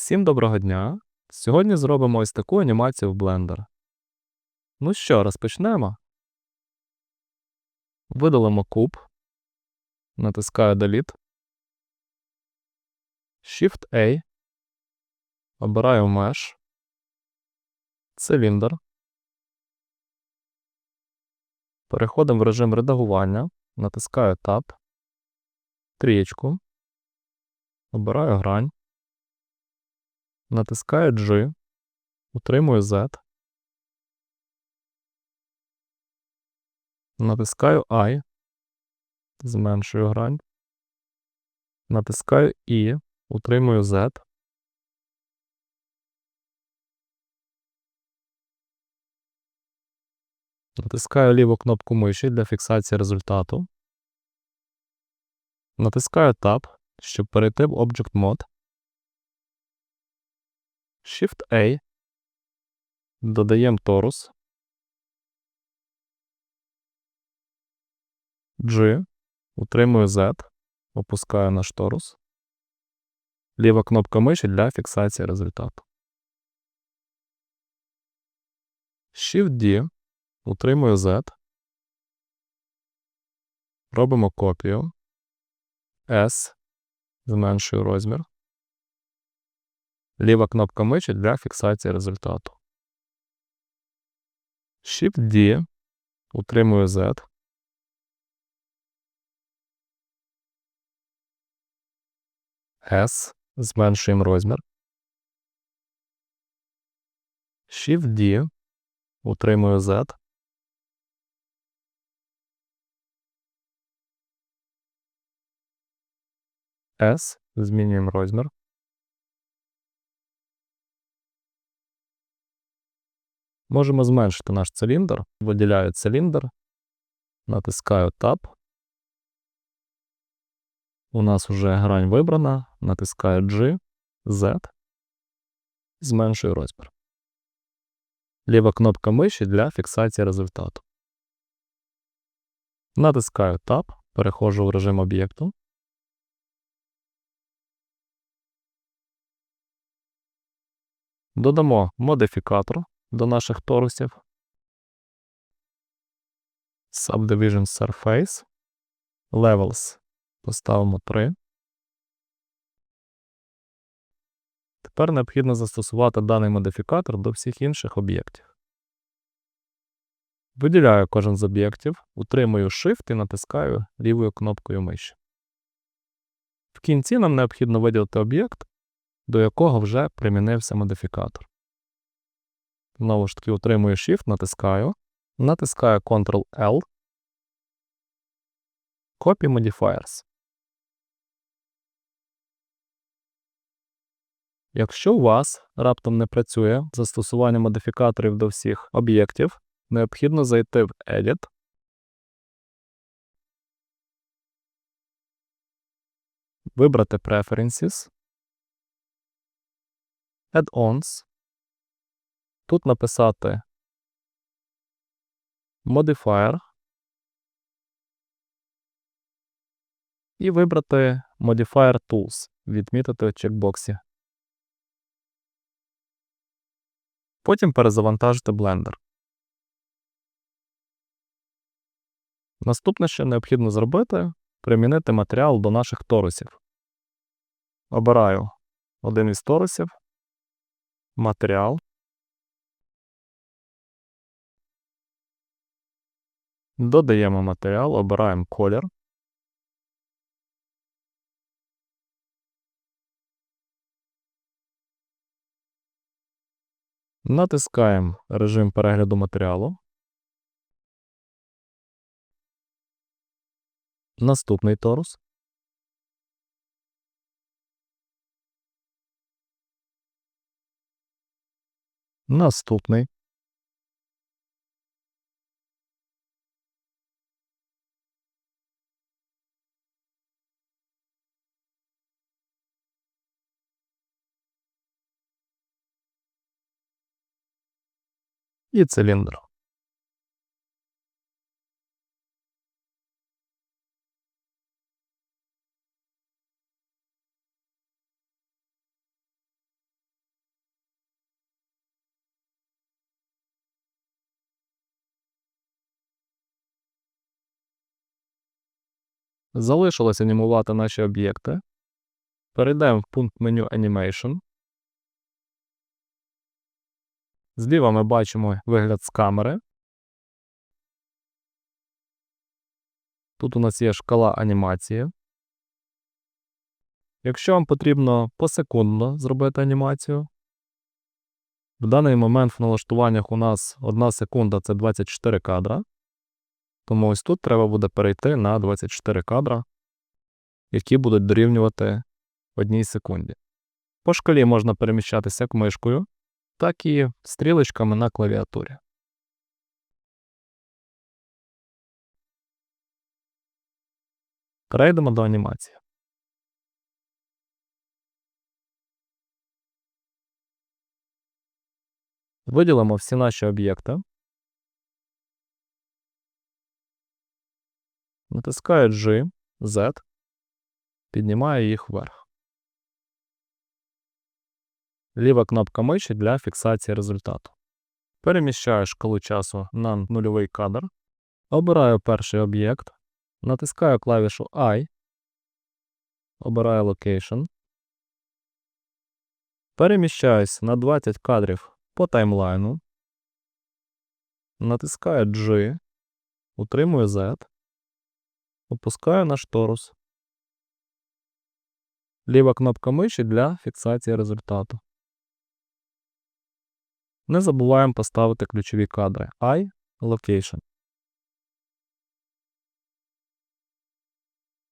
Всім доброго дня! Сьогодні зробимо ось таку анімацію в Blender. Ну що, розпочнемо. Видалимо куб. Натискаю Delete. Shift-A. Обираю Mesh. Циліндр. Переходимо в режим редагування. Натискаю Tab. Трієчку. Обираю грань. Натискаю G, утримую Z. Натискаю I, зменшую грань. Натискаю I, утримую Z. Натискаю ліву кнопку миші для фіксації результату. Натискаю Tab, щоб перейти в Object Mode. Shift-A. Додаємо торус. G. Утримую Z. Опускаю наш торус. Ліва кнопка миші для фіксації результату. Shift-D. Утримую Z. Робимо копію. S. Зменшую розмір. Ліва кнопка миші для фіксації результату. Shift-D. Утримую Z. S. Зменшуємо розмір. Shift-D. Утримую Z. S. Змінюємо розмір. Можемо зменшити наш циліндр. Виділяю циліндр, натискаю Tab. У нас вже грань вибрана. Натискаю G, Z. Зменшую розмір. Ліва кнопка миші для фіксації результату. Натискаю Tab, переходжу в режим об'єкту. Додамо модифікатор до наших торусів. Subdivision Surface. Levels поставимо 3. Тепер необхідно застосувати даний модифікатор до всіх інших об'єктів. Виділяю кожен з об'єктів, утримую Shift і натискаю лівою кнопкою миші. В кінці нам необхідно виділити об'єкт, до якого вже примінився модифікатор. Знову ж таки, утримую Shift, натискаю. Натискаю Ctrl-L. Copy Modifiers. Якщо у вас раптом не працює застосування модифікаторів до всіх об'єктів, необхідно зайти в Edit. Вибрати Preferences. Add-ons. Тут написати Modifier і вибрати Modifier Tools, відмітити в чекбоксі. Потім перезавантажити Blender. Наступне, що необхідно зробити, примінити матеріал до наших торусів. Обираю один із торусів, матеріал. Додаємо матеріал, обираємо колір. Натискаємо режим перегляду матеріалу. Наступний торус. Наступний. и цилиндром. залишилося анімувати наші об'єкти. Перейдемо в пункт меню Animation. Зліва ми бачимо вигляд з камери. Тут у нас є шкала анімації. Якщо вам потрібно посекундно зробити анімацію, в даний момент в налаштуваннях у нас 1 секунда це 24 кадра. Тому ось тут треба буде перейти на 24 кадра, які будуть дорівнювати одній секунді. По шкалі можна переміщатися як мишкою, так і стрілочками на клавіатурі. Перейдемо до анімації. Виділимо всі наші об'єкти. Натискаю G, Z, піднімаю їх вверх. Ліва кнопка миші для фіксації результату. Переміщаю шкалу часу на нульовий кадр. Обираю перший об'єкт. Натискаю клавішу I. Обираю Location. Переміщаюсь на 20 кадрів по таймлайну. Натискаю G. Утримую Z. Опускаю наш торус. Ліва кнопка миші для фіксації результату. Не забуваємо поставити ключові кадри I Location.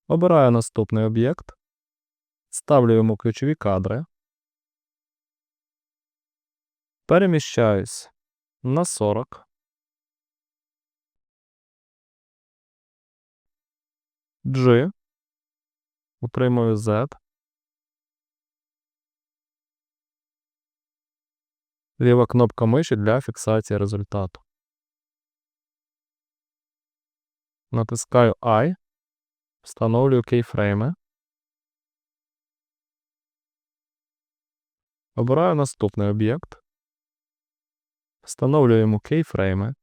Обираю наступний об'єкт. Ставлю йому ключові кадри. Переміщаюсь на 40. G. Утримую Z. Ліва кнопка миші для фіксації результату. Натискаю I. Встановлюю кейфрейми. Обираю наступний об'єкт. Встановлюємо кейфрейми.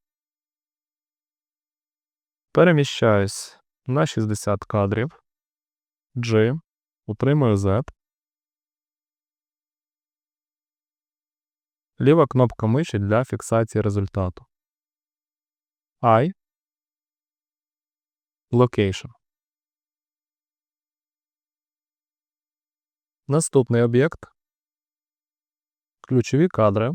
Переміщаюсь на 60 кадрів. G. Утримую Z. Ліва кнопка миші для фіксації результату. I. Location. Наступний об'єкт. Ключові кадри.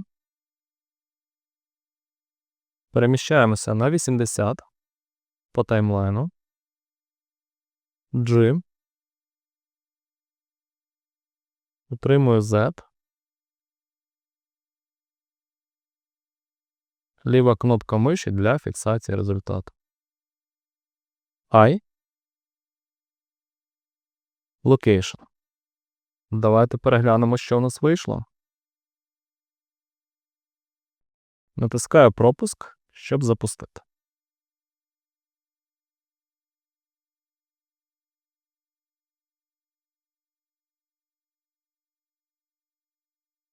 Переміщаємося на 80 по таймлайну. G. Утримую Z. Ліва кнопка миші для фіксації результату. I. Location. Давайте переглянемо, що у нас вийшло. Натискаю пропуск, щоб запустити.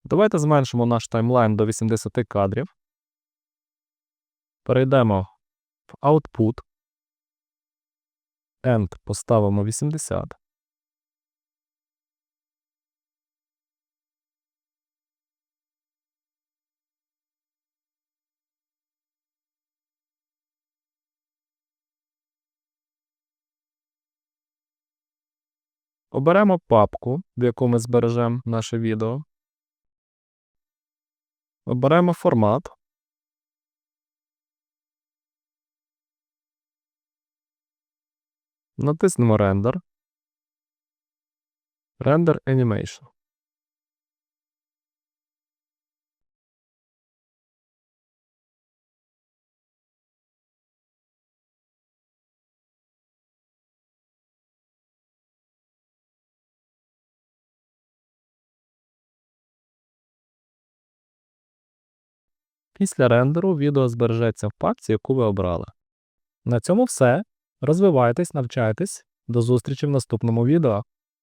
Давайте зменшимо наш таймлайн до 80 кадрів. Перейдемо в Output. End поставимо 80. Оберемо папку, в яку ми збережемо наше відео. Оберемо формат. Натиснемо Render. Render Animation. Після рендеру відео збережеться в папці, яку ви обрали. На цьому все. Розвивайтесь, навчайтесь. До зустрічі в наступному відео.